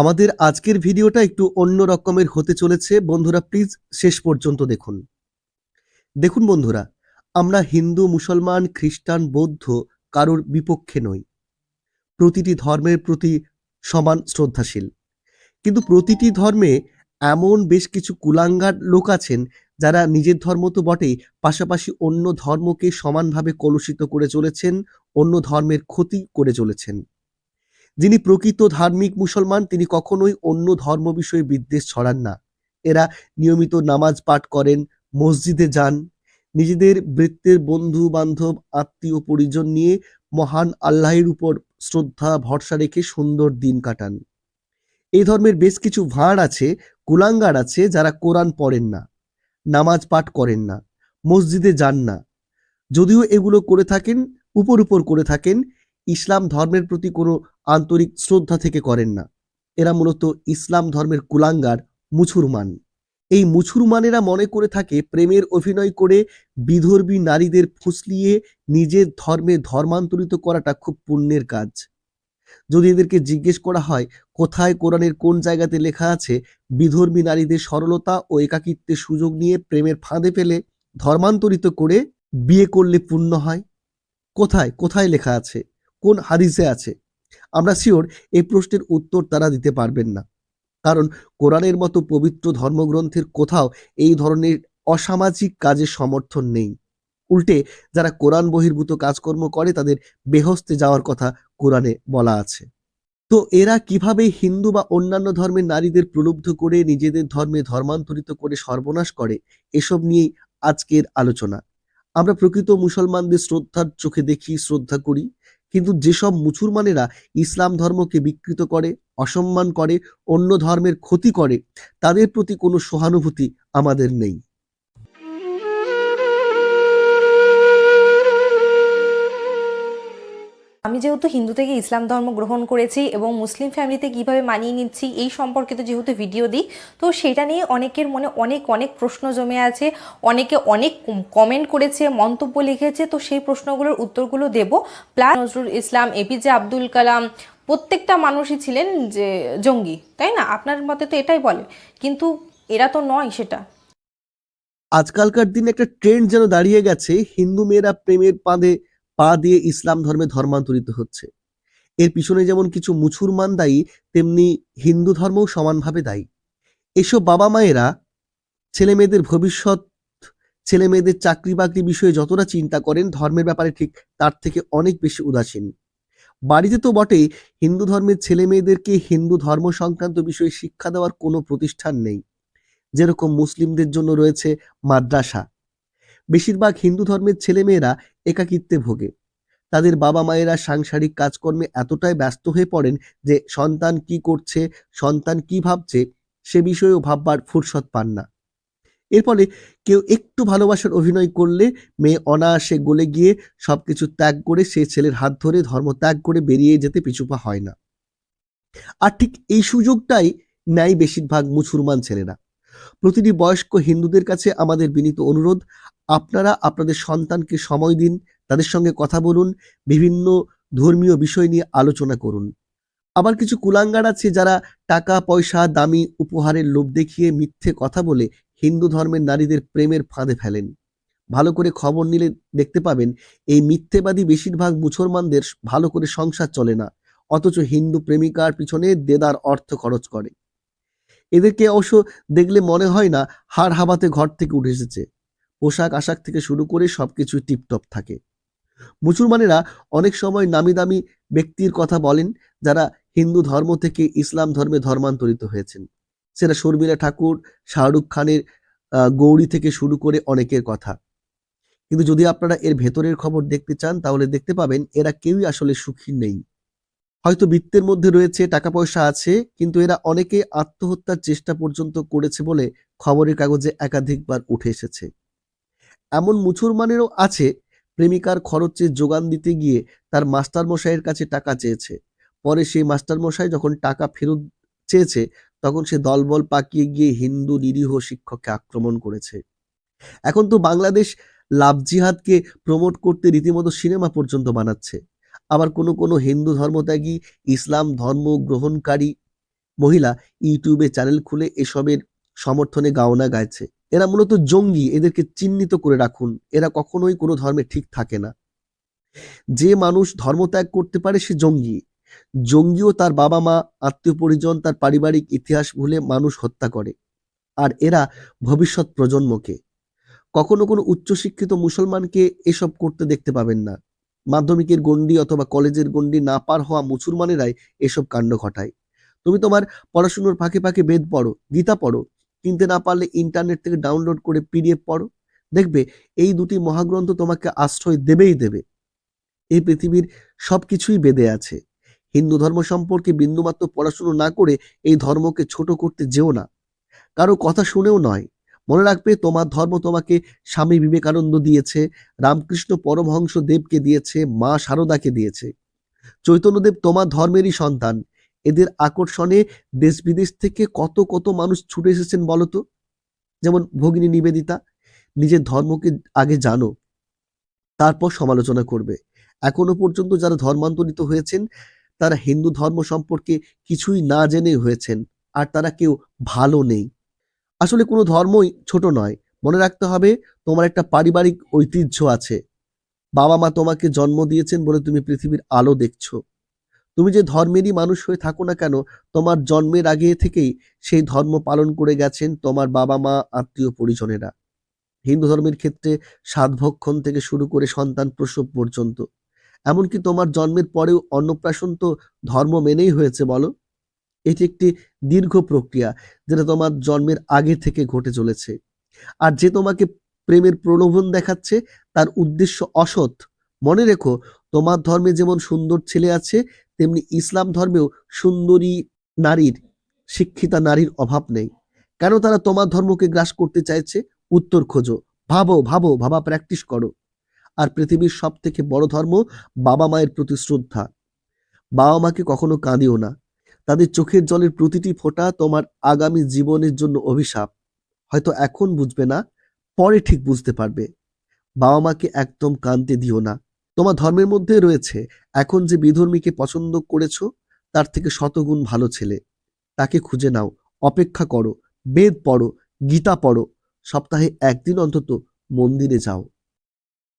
আমাদের আজকের ভিডিওটা একটু অন্য রকমের হতে চলেছে। বন্ধুরা প্লিজ শেষ পর্যন্ত দেখুন। দেখুন বন্ধুরা, আমরা হিন্দু, মুসলমান, খ্রিস্টান, বৌদ্ধ কারোর বিপক্ষে নই। প্রতিটি ধর্মের প্রতি সমান শ্রদ্ধাশীল। কিন্তু প্রতিটি ধর্মে এমন বেশ কিছু কুলাঙ্গার লোক আছেন যারা নিজের ধর্ম তো বটেই, পাশাপাশি অন্য ধর্মকে সমানভাবে কলুষিত করে চলেছেন, অন্য ধর্মের ক্ষতি করে চলেছেন। যিনি প্রকৃত ধার্মিক মুসলমান, তিনি কখনোই অন্য ধর্ম বিষয়ে বিদ্বেষ ছড়ান না। এরা নিয়মিত নামাজ পাঠ করেন, মসজিদে যান। নিজেদের বৃত্তের বন্ধু, বান্ধব, আত্মীয়, পরিজন নিয়ে মহান আল্লাহের উপর শ্রদ্ধা, ভরসা রেখে সুন্দর দিন কাটান। এই ধর্মের বেশ কিছু ভাঁড় আছে, কুলাঙ্গার আছে, যারা কোরআন পড়েন না, নামাজ পাঠ করেন না, মসজিদে যান না। যদিও এগুলো করে থাকেন, উপর উপর করে থাকেন, ইসলাম ধর্মের প্রতি কোনো আন্তরিক শ্রদ্ধা থেকে করেন না। এরা মূলত ইসলাম ধর্মের কুলাঙ্গার, মুছুরমান। এই মুছুরমানেরা মনে করে থাকে প্রেমের অভিনয় করে বিধর্মী নারীদের ফুসলিয়ে নিজের ধর্মে ধর্মান্তরিত করাটা খুব পুণ্যের কাজ। যদি এদেরকে জিজ্ঞেস করা হয়, কোথায় কোরআনের কোন জায়গাতে লেখা আছে, বিধর্মী নারীদের সরলতা ও একাকিত্বের সুযোগ নিয়ে প্রেমের ফাঁদে ফেলে ধর্মান্তরিত করে বিয়ে করলে পুণ্য হয়? কোথায় কোথায় লেখা আছে? কোন হাদিসে আছে? আমরা শিওর এই প্রশ্নের উত্তর তারা দিতে পারবেন না। কারণ কোরআনের মতো পবিত্র ধর্মগ্রন্থের কোথাও এই ধরনের অসামাজিক কাজের সমর্থন নেই। উল্টে যারা কোরআন বহির্ভূত কাজকর্ম করে তাদের বেহস্তে যাওয়ার কথা কোরআনে বলা আছে। তো এরা কীভাবে হিন্দু বা অন্যান্য ধর্মের নারীদের প্রলুব্ধ করে নিজেদের ধর্মে ধর্মান্তরিত করে সর্বনাশ করে, এসব নিয়েই আজকের আলোচনা। আমরা প্রকৃত মুসলমানদের শ্রদ্ধার চোখে দেখি, শ্রদ্ধা করি। কিন্তু যেসব মুসলমানেরা ইসলাম ধর্মকে বিকৃত করে, অসম্মান করে, অন্য ধর্মের ক্ষতি করে, তাদের প্রতি কোনো সহানুভূতি আমাদের নেই। আমি যেহেতু হিন্দু থেকে ইসলাম ধর্ম গ্রহণ করেছি এবং মুসলিম ফ্যামিলিতে কীভাবে মানিয়ে নিচ্ছি, এই সম্পর্কিত যেহেতু ভিডিও দিই, তো সেটা নিয়ে অনেকের মনে অনেক অনেক প্রশ্ন জমে আছে, অনেকে অনেক কমেন্ট করেছে, মন্তব্য লিখেছে, তো সেই প্রশ্নগুলোর উত্তরগুলো দেব। প্লাস নজরুল ইসলাম এপিজে আব্দুল কালাম, প্রত্যেকটা মানুষই ছিলেন যে জঙ্গি, তাই না? আপনার মতে তো এটাই বলে, কিন্তু এরা তো নয় সেটা। আজকালকার দিনে একটা ট্রেন্ড যেন দাঁড়িয়ে গেছে, হিন্দু মেয়েরা প্রেমের পাঁদে পা দিয়ে ইসলাম ধর্মে ধর্মান্তরিত হচ্ছে। এর পিছনে যেমন কিছু মুসলমান দায়ী, তেমনি হিন্দু ধর্মও সমানভাবে দায়ী। এসব বাবা মায়েরা ছেলে মেয়েদের ভবিষ্যৎ, ছেলে মেয়েদের চাকরি বাকরি বিষয়ে যতটা চিন্তা করেন, ধর্মের ব্যাপারে ঠিক তার থেকে অনেক বেশি উদাসীন। বাড়িতে তো বটেই, হিন্দু ধর্মের ছেলে মেয়েদেরকে হিন্দু ধর্ম সংক্রান্ত বিষয়ে শিক্ষা দেওয়ার কোনো প্রতিষ্ঠান নেই। যেরকম মুসলিমদের জন্য রয়েছে মাদ্রাসা। বেশিরভাগ হিন্দু ধর্মের ছেলেমেয়েরা একাকিত্বে ভোগে। তাদের বাবা মায়েরা সাংসারিক কাজকর্মে এতটাই ব্যস্ত হয়ে পড়েন যে সন্তান কি করছে, সন্তান কি ভাবছে, সে বিষয়েও ভাববার ফুরসত পান না। এর ফলে কেউ একটু ভালোবাসার অভিনয় করলে মেয়ে অনায়াসে গলে গিয়ে সবকিছু ত্যাগ করে সে ছেলের হাত ধরে ধর্ম ত্যাগ করে বেরিয়ে যেতে পিছুপা হয় না। আর ঠিক এই সুযোগটাই নেয় বেশিরভাগ মুসলমান ছেলেরা। প্রতিটি বয়স্ক হিন্দুদের কাছে আমাদের বিনীত অনুরোধ, আপনারা আপনাদের সন্তানকে সময় দিন, তাদের সঙ্গে কথা বলুন, বিভিন্ন ধর্মীয় বিষয় নিয়ে আলোচনা করুন। আবার কিছু কুলাঙ্গার আছে যারা টাকা, পয়সা, দামি উপহারের লোভ দেখিয়ে মিথ্যে কথা বলে হিন্দু ধর্মের নারীদের প্রেমের ফাঁদে ফেলেন। ভালো করে খবর নিলে দেখতে পাবেন, এই মিথ্যেবাদী বেশিরভাগ মুসলমানদের ভালো করে সংসার চলে না, অথচ হিন্দু প্রেমিকার পিছনে দেদার অর্থ খরচ করে। এদেরকে অবশ্য দেখলে মনে হয় না হাড় হাবাতে ঘর থেকে উঠে এসেছে। পোশাক আশাক থেকে শুরু করে সব সবকিছুই টিপটপ থাকে। মুসলমানেরা অনেক সময় নামি দামি ব্যক্তির কথা বলেন যারা হিন্দু ধর্ম থেকে ইসলাম ধর্মে ধর্মান্তরিত হয়েছেন। সেটা শর্মিলা ঠাকুর, শাহরুখ খানের গৌরী থেকে শুরু করে অনেকের কথা। কিন্তু যদি আপনারা এর ভেতরের খবর দেখতে চান তাহলে দেখতে পাবেন এরা কেউই আসলে সুখী নেই। হয়তো বৃত্তের মধ্যে রয়েছে টাকা পয়সা আছে, কিন্তু এরা অনেকে আত্মহত্যার চেষ্টা পর্যন্ত করেছে বলে খবরের কাগজে একাধিকবার উঠে এসেছে। এমন মুসলমানেরও আছে, প্রেমিকার খরচে যোগান দিতে গিয়ে তার মাস্টার মশাইয়ের কাছে টাকা চেয়েছে। পরে সেই মাস্টার মশাই যখন টাকা ফেরত চেয়েছে, তখন সে দলবল পাকিয়ে গিয়ে হিন্দু নিরীহ শিক্ষককে আক্রমণ করেছে। এখন তো বাংলাদেশ লাভ জিহাদকে প্রমোট করতে রীতিমতো সিনেমা পর্যন্ত বানাচ্ছে। আবার কোনো কোনো হিন্দু ধর্মত্যাগী, ইসলাম ধর্ম গ্রহণকারী মহিলা ইউটিউবে চ্যানেল খুলে এসবের সমর্থনে গাওনা গাইছে। এরা মূলত জঙ্গি, এদেরকে চিহ্নিত করে রাখুন। এরা কখনোই কোনো ধর্মে ঠিক থাকে না। যে মানুষ ধর্মত্যাগ করতে পারে সে জঙ্গি। জঙ্গিও তার বাবা মা, আত্মীয় পরিজন, তার পারিবারিক ইতিহাস ভুলে মানুষ হত্যা করে। আর এরা ভবিষ্যৎ প্রজন্মকে। কখনো কোনো উচ্চশিক্ষিত মুসলমানকে এসব করতে দেখতে পাবেন না। মাধ্যমিকের গণ্ডি অথবা কলেজের গণ্ডি না পার হওয়া মুসলমানেরাই এসব কাণ্ড ঘটায়। তুমি তোমার পড়াশুনোর ফাঁকে ফাঁকে বেদ পড়ো, গীতা পড়ো, কিনতে না পারলে ইন্টারনেট থেকে ডাউনলোড করে পিডিএফ পড়ো। দেখবে এই দুটি মহাগ্রন্থ তোমাকে আশ্রয় দেবেই দেবে। এই পৃথিবীর সবকিছুই বেদে আছে। হিন্দু ধর্ম সম্পর্কে বিন্দুমাত্র পড়াশুনো না করে এই ধর্মকে ছোট করতে যেও না। কারও কথা শুনেও নয়। মনে রাখবে তোমার ধর্ম তোমাকে স্বামী বিবেকানন্দ দিয়েছে, রামকৃষ্ণ পরমহংস দেবকে দিয়েছে, মা শারদাকে দিয়েছে। চৈতন্যদেব তোমার ধর্মেরই সন্তান। এদের আকর্ষণে দেশ বিদেশ থেকে কত কত মানুষ ছুটে এসেছেন বলতো? যেমন ভগিনী নিবেদিতা, নিজের ধর্মকে আগে জানো, তারপর সমালোচনা করবে। এখনও পর্যন্ত যারা ধর্মান্তরিত হয়েছেন, তারা হিন্দু ধর্ম সম্পর্কে কিছুই না জেনে হয়েছেন, আর তারা কেউ ভালো নেই। আসলে কোনো ধর্মই ছোট নয়। মনে রাখতে হবে, তোমার একটা পারিবারিক ঐতিহ্য আছে। বাবা মা তোমাকে জন্ম দিয়েছেন বলে তুমি পৃথিবীর আলো দেখছ। তুমি যে ধর্মেরই মানুষ হয়ে থাকো না কেন, তোমার জন্মের আগে থেকেই সেই ধর্ম পালন করে গেছেন তোমার বাবা মা, আত্মীয় পরিজনেরা। হিন্দু ধর্মের ক্ষেত্রে সাতভক্ষণ থেকে শুরু করে সন্তান প্রসব পর্যন্ত। এমনকি তোমার জন্মের পরেও অন্নপ্রাশন তো ধর্ম মেনেই হয়েছে, বলো। এটি একটি দীর্ঘ প্রক্রিয়া যেটা তোমার জন্মের আগে থেকে ঘটে চলেছে। আর যে তোমাকে প্রেমের প্রলোভন দেখাচ্ছে, তার উদ্দেশ্য অসৎ। মনে রেখো, তোমার ধর্মে যেমন সুন্দর ছেলে আছে, তেমনি ইসলাম ধর্মেও সুন্দরী নারীর, শিক্ষিতা নারীর অভাব নেই। কেন তারা তোমার ধর্মকে গ্রাস করতে চাইছে? উত্তর খোঁজো। ভাবো ভাবো, ভাবা প্র্যাকটিস করো। আর পৃথিবীর সব থেকে বড় ধর্ম বাবা মায়ের প্রতি শ্রদ্ধা। বাবা মাকে কখনো কাঁদিও না। তাদের চোখের জলের প্রতিটি ফোঁটা তোমার আগামী জীবনের জন্য অভিশাপ। হয়তো এখন বুঝবে না, পরে ঠিক বুঝতে পারবে। বাবা মাকে একদম কাঁদতে দিও না। তোমার ধর্মের মধ্যে রয়েছে, এখন যে বিধর্মীকে পছন্দ করেছ, তার থেকে শতগুণ ভালো ছেলে। তাকে খুঁজে নাও, অপেক্ষা করো, বেদ পড়ো, গীতা পড়ো। সপ্তাহে একদিন অন্তত মন্দিরে যাও।